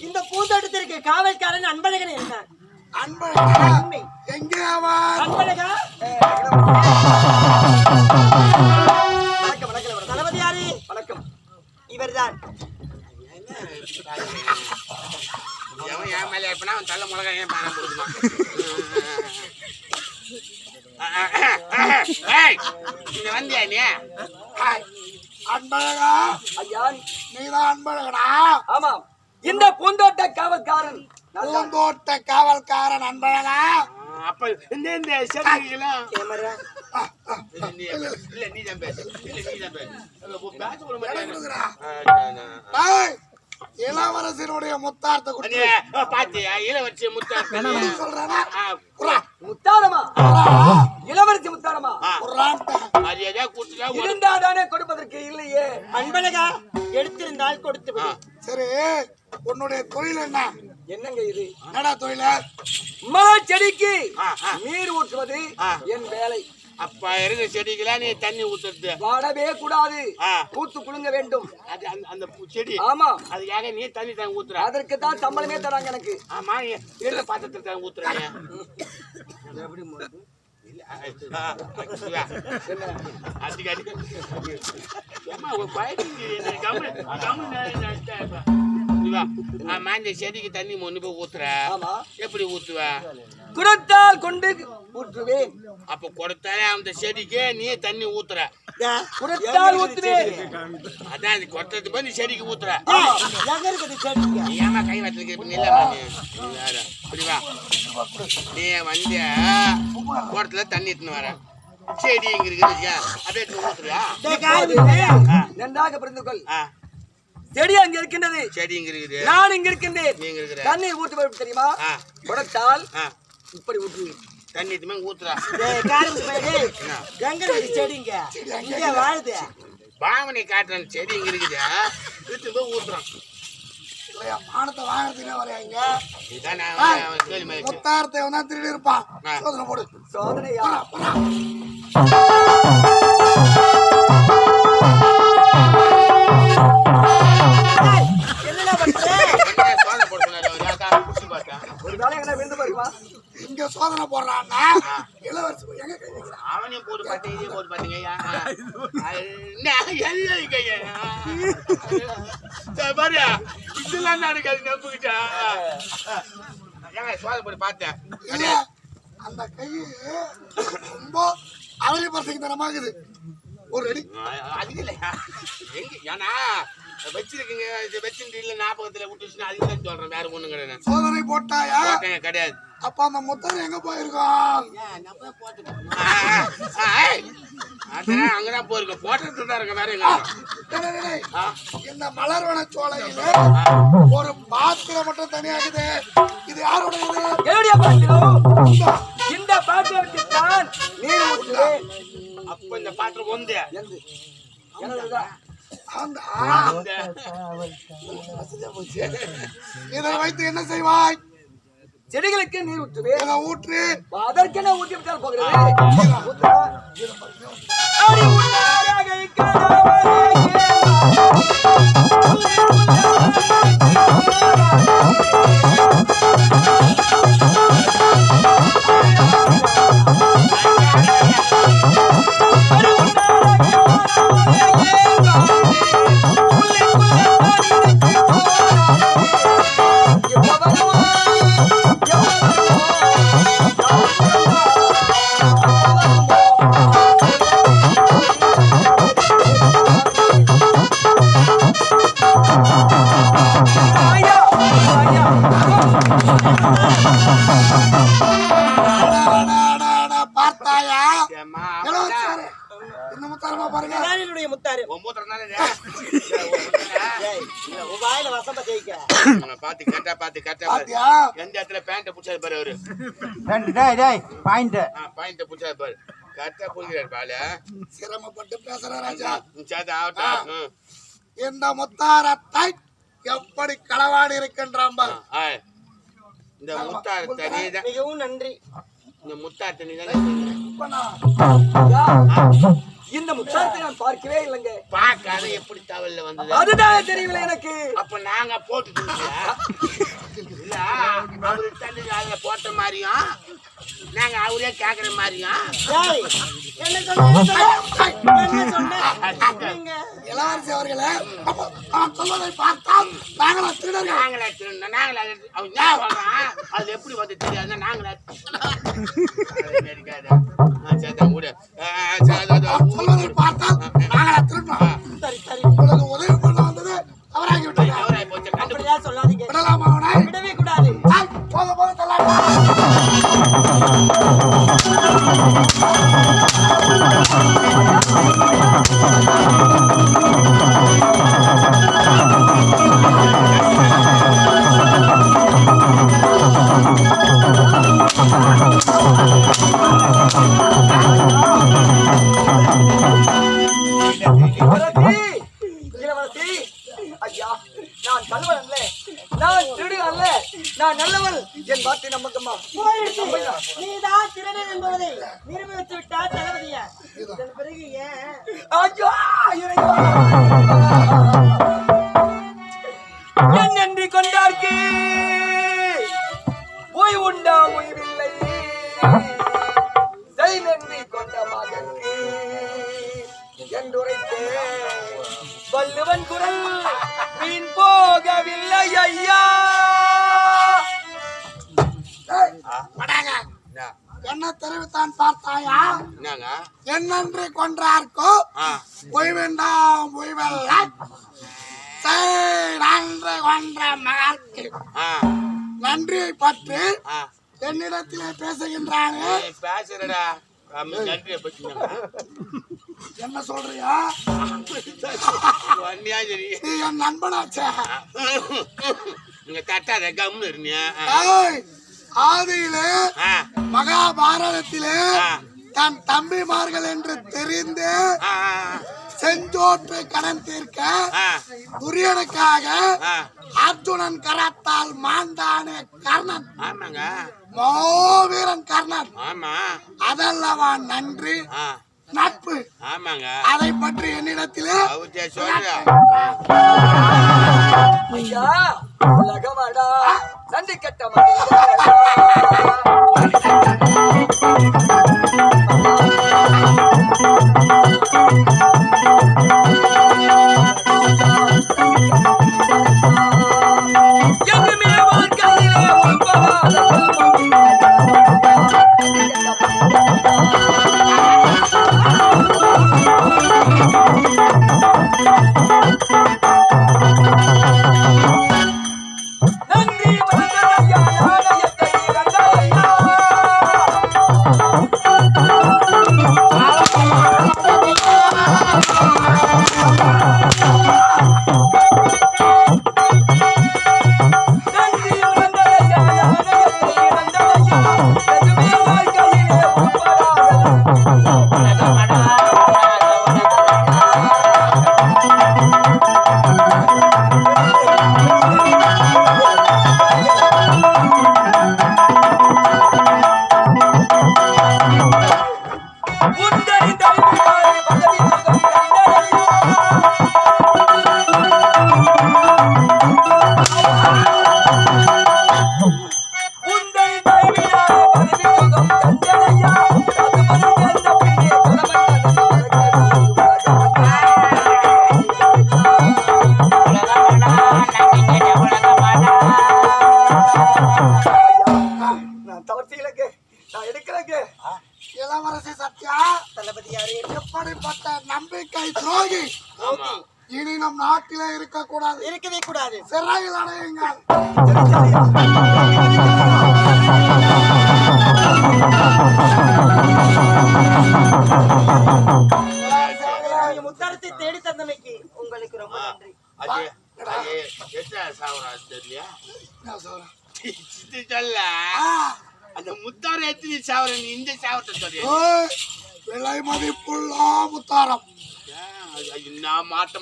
இந்த பூந்தோட்டத்திற்கு காவல்காரன் அன்பழகன் என்ன அன்பழகா. எங்கே அவன் அன்பழகா வணக்கம் வணக்கம் தளபதி யாரு? வணக்கம். இவர்தான். எவன் என் மேல இருப்பானா அவன் தள்ள மிளகா ஏன் பானம் கொடுக்குமா இங்க வந்தியா நீ? ஹாய். அன்பழகா? ஐயா நீதான் அன்பழகனா ஆமாம். இந்த பூந்தோட்ட காவல்காரன் பூந்தோட்ட காவல்காரன் அன்பழகா அப்ப இந்த இந்த செடிகளும் கேமரா. இல்ல நீ இல்ல நீ தான் பேசு. இல்ல நீ தான் பேசு. இல்ல, உன் பேச விட மாட்டேன். கொடுக்குறா. ஆ, நான், நான். டேய், இளவரசனுடைய முத்தார்த்த குட்டி பாத்தியா? இளவரசி முத்தா சொல்றானா முத்தாரமா? இளவரசி முத்தாரமா. மரியாதையா கூட்டுட்டா ஒரு- இருந்தாதானே கொடுப்பதற்கு இல்லையே? அன்பழகா எடுத்திருந்தால் கொடுத்து விடு. சரி உன்னுடைய தொழில் என்ன? என்னங்க இது? என்னடா தொழில்? செடிக்கு. நீர் ஊற்றுவது. என் வேலை. அப்ப இருக்க செடிக்கெல்லாம் நீ தண்ணி ஊத்துறது. வாடவே கூடாது. ஆ. பூத்து குலுங்க வேண்டும். அது அந்த செடி. ஆமா. அதுக்காக நீ தண்ணி தான் ஊத்துற. அதற்கு தான் சம்பளமே தராங்க எனக்கு. ஆமா இருந்த பாத்திரத்துல தான் ஊத்துறேன் இல்ல, ஆ, ஆ, என்ன? அதுக்கு அடி ஏம்மா, ஒரு பயத்துக்கு என்ன கம்முனு, கம்முனு நான் நான் இப்ப. இவா, ஆமா இந்த செடிக்கு தண்ணி ஒண்ணு போய் ஊத்துற ஆமா எப்படி ஊத்துவ குடத்தால் கொண்டு ஊற்றுவேன். அப்ப கொடுத்தாலே அந்த செடிக்கு நீ தண்ணி ஊத்துற. குடத்தால் ஊற்றுவேன் அதான் அது கொட்டது போய் நீ செடிக்கு ஊத்துற. எங்க இருக்குது செடிங்க நீ ஏமா கை வச்சிருக்க நில்லமா நீ வந்து குடத்துல தண்ணி எடுத்துன்னு வர. செடி இங்க இருக்குது. அப்படியே ஊத்துறியா? நன்றாக புரிந்து கொள். செடி அங்க இருக்கின்றது. செடி இங்க இருக்குது. நான் இங்க இருக்கின்றேன். தண்ணீர் ஊற்றுவது தெரியுமா? குடத்தால் இப்படி ஊற்றுவேன் தண்ணி எடுத்துமே ஊத்துறா எங்க இருக்குது செடிங்க. இங்க வாழுது. பாவனை காட்டுறேன் செடி இங்க இருக்குது. எடுத்து போய் ஊத்துறான். இல்லையா மானத்தை வாங்குறதுக்கே வரையாங்க வந்து. முத்தாரத்தை தான் திருடி இருப்பான். சோதனை போடு. சோதனையா என்ன. ஒரு வேலை எங்கன்னா விழுந்து இங்க சோதனை போடுறான்னா இளவரசி எங்க கை வைக்கிறான் போட்டு பார்த்தீங்க இதையும் போட்டு பார்த்தீங்க ஐயா. அது என்ன? எல்லாம் இங்க ஐயா. இதோ பாரு. இதெல்லாம் அது நம்பிக்கிட்டா ஏங்க சோதனை போட்டு பார்த்தேன். அந்த கை ரொம்ப அவரை பசங்க தரமாகுது ஒரு அடி. அதுக்கு இல்லையா எங்க ஏன்னா வச்சிருக்கீங்க இது வச்சிருந்து இல்ல ஞாபகத்துல விட்டுச்சுன்னா அதுக்கு தான் சொல்றேன் வேற ஒண்ணும் கிடையாது. சோதனை போட்டாயா? கிடையாது. அப்ப அந்த முத்தர் எங்க. அதான் அங்கதான் போயிருக்கோம். போட்டது தான் இருக்க வேற இந்த மலர்வன சோலையில ஒரு பாத்திரம் மட்டும் தனியாகுது இது யாரோட இந்த. பாத்திரத்தில் தான் நீர் ஊற்றுவேன் அப்ப இந்த பாத்திரம் அந்த. இதை வைத்து என்ன செய்வாய்? செடிகளுக்கு நீர் ஊற்றுவேன் ஊற்று. அதற்கென ஊற்றி விட்டால் போகிறது. எந்த இடத்துல பேண்ட புடிச்சாரு பாரு அவரு. டேய் டேய் பாயிண்ட் பாயிண்ட புடிச்சாரு பாரு. கரெக்டா புரிஞ்சுறாரு பாலு. சிரமப்பட்டு பேசுற ராஜா. சாத்து ஆகட்டும். இந்த முத்தாரத்தை எப்படி களவாடி. ஆ, இந்த முத்தார் தனி தான் மிகவும் நன்றி. இந்த முத்தார் தனி தான் இப்ப நான் ஐயா, இந்த முத்தாரத்தை நான் பார்க்கவே இல்லைங்க. பார்க்காத எப்படி தவல்ல வந்தது? அதுதான் தெரியல எனக்கு. அப்ப நாங்க போட்டுட்டு இல்ல அவரு தண்ணி போட்ட மாதிரியும் நாங்க அவரே கேக்குற மாதிரியும் இளவரசி அவர்களே சொல்வதை பார்த்தால் நாங்களா திருடர்கள். நாங்களே திருநா நாங்களே அது- எப்படி வந்து தெரியாது நாங்களே சொல்வதை பார்த்தால் நாங்களா திருடோம் சரி சரி. உங்களுக்கு உதவி பண்ண வந்தது அவராகி அவராய் போச்சு, கண்டுபிடி. அப்படியா சொல்லாதீங்க. விடலாமா? இளவரசி இளவரசி ஐயா நான் கல்வன் அல்ல. நான் திருடு அல்ல. நான் நல்லவன். என் வார்த்தை நம்பக்கம்மா நீதான் திருடன் என்பதை நிரூபித்து விட்டா தளபதிய பிறகு ஏன்? ஐயோ நன்றியை பற்றி. என்னிடத்திலே பேசுகின்றானே நீ பேசுறடா. நன்றியை என்ன சொல்றியா? சரி என் நண்பனாச்சே. நீங்க தட்டாத கம்னு இருந்தீங்க ஏய், ஆதியிலே மகாபாரதத்திலே. தன் தம்பிமார்கள் என்று தெரிந்து செஞ்சோற்று கடன் தீர்க்க துரியனுக்காக. அர்ஜுனன் கரத்தால் மாண்டானே கர்ணன். ஆமாங்க. மாவீரன் கர்ணன். ஆமா. அதல்லவா நன்றி. நட்பு. ஆமாங்க. அதை பற்றி என்னிடத்திலே ஐயா உலகமடா நன்றி கட்ட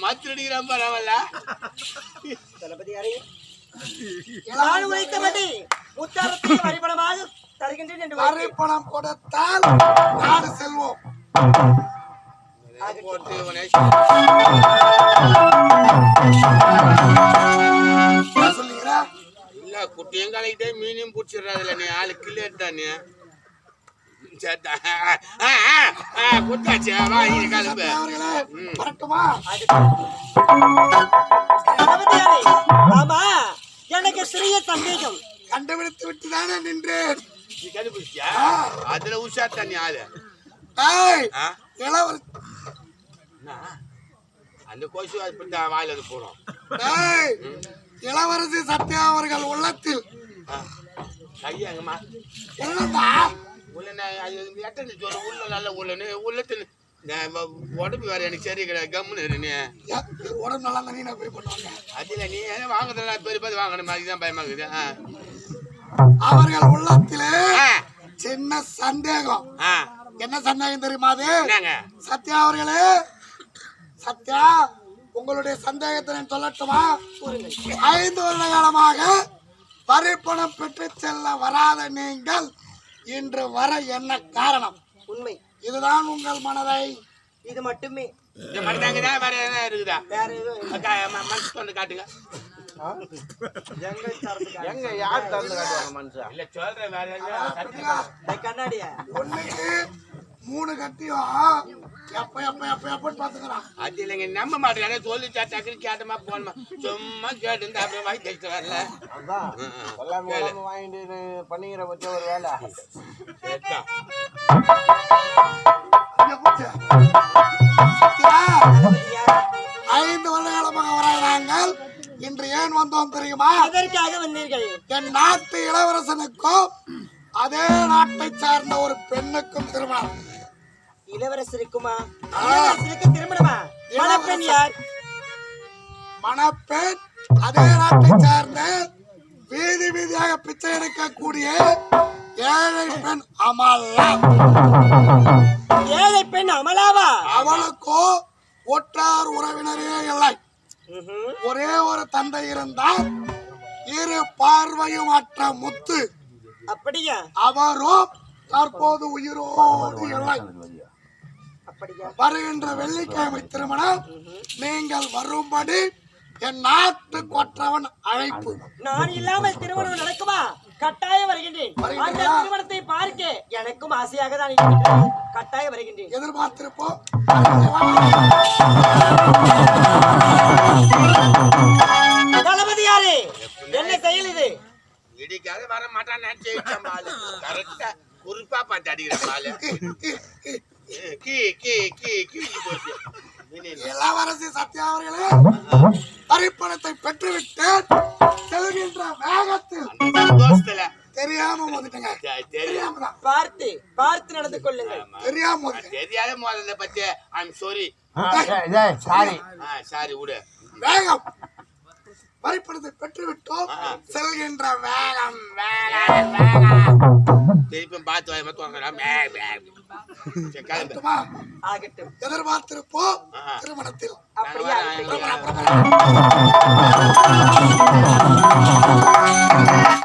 மாத்தி அடிக்கிறேன் பரவாயில்ல தளபதியாரே நான் உழைத்தபடி முத்தாரத்தை வரிபடமாக தருகின்றேன் என்று வரி வைத்தேன். பணம் கொடுத்தால் நாடு செல்வோம் போட்டு சொல்லிக்கிற இல்ல குட்டியும் கலக்கிட்டே மீனையும் பிடிச்சிடுறாதுல நீ ஆளு கிளியர் தானே சேத்தா ஆ, குத்தாச்சு வா கிளம்பு. ஆமா எனக்கு சிறிய சந்தேகம். கண்டுபிடித்து விட்டு தானே நின்றேன். நீ கண்டுபிடிச்சியா அதுல உஷா தண்ணி ஆளு? அந்த கொசு அப்படித்தான் வாயில அது போறோம் ஏய் இளவரசி சத்யா அவர்கள் உள்ளத்தில். கையாங்கம்மா அது எட்டனை உள்ள நல்ல உள்ளன்னு உள்ளத்துல உடம்பு வேற எனக்கு சரி கிடையாது கம்முன்னு நீ உடம்பு நல்லா இருந்தா நீ போய் பண்ணுவாங்க அதுல நீ வாங்குறதெல்லாம் பெரிய பேர் வாங்கணும் மாதிரி தான் பயமா இருக்குது. அவர்கள் உள்ளத்திலே சின்ன சந்தேகம். என்ன சந்தேகம் தெரியுமா அது? சத்யா அவர்களே சத்யா உங்களுடைய சந்தேகத்தை நான் சொல்லட்டுமா? ஐந்து வருட காலமாக வரிப்பணம் பெற்று செல்ல வராத நீங்கள் இன்று வர என்ன காரணம்? உண்மை. இதுதான் உங்கள் மனதை? இது மட்டுமே. இந்த மட்டும்தாங்கதா வேற என்ன இருக்குதா? வேற எதுவும் மனசு கொண்டு காட்டுங்க. எங்க யார் திறந்து காட்டுவாங்க மனுஷன் இல்ல சொல்றேன் வேற. கண்ணாடியா? ஒண்ணுக்கு மூணு கட்டியும் எப்ப எப்ப எப்ப எப்ப பாத்துக்கிறான் அது இல்லைங்க நம்ப மாட்டேங்க சொல்லி டக்குன்னு கேட்டமா போனமா சும்மா கேட்டு இருந்தா அப்படியே வாங்கி கழிச்சு வரல. அதான். வாங்கிட்டு பண்ணிக்கிற பத்தி ஒரு வேலை. ஐந்து வருட காலமாக வர நாங்கள் இன்று ஏன் வந்தோம் தெரியுமா? எதற்காக வந்தீர்கள்? என் நாட்டு இளவரசனுக்கும் அதே நாட்டை சார்ந்த ஒரு பெண்ணுக்கும் திருமணம். இளவரசருக்குமா? இளவரசருக்கு திருமணமா? மணப்பெண் யார்? மணப்பெண் அதே நாட்டை சார்ந்த வீதி வீதியாக பிச்சை எடுக்கக்கூடிய ஏழை பெண் அமலா. ஏழை பெண் அமலாவா? அவளுக்கோ ஒற்றார் உறவினரே இல்லை. ஒரே ஒரு தந்தை இருந்தால் இரு பார்வையும் அற்ற முத்து. அப்படியா? அவரும் தற்போது உயிரோடு இல்லை வருகின்ற வெள்ளிக்கிழமை திருமணம். நீங்கள் வரும்படி என் நாட்டு கொற்றவன் அழைப்பு. நான் இல்லாமல் திருமணம் நடக்குமா? கட்டாயம் வருகின்றேன். அந்த? திருமணத்தை பார்க்க எனக்கும் ஆசையாக தான் கட்டாயம் வருகின்றேன். எதிர்பார்த்திருப்போம். தெரியாம. மோதிட்டேன் தெரியாத முதல்ல பத்தி ஐம் சாரி சாரி ஆ சாரி விடு. வேகம். வரிப்பணத்தை பெற்றுவிட்டோம். செல்கின்ற வேகம். வேகம் வேகம் திருப்பி பார்த்து வாய் மட்டும் வாங்கடா மே மே சரி கிளம்பு. மட்டுமா? ஆகட்டும். எதிர்பார்த்திருப்போம். திருமணத்தில். அப்படியா.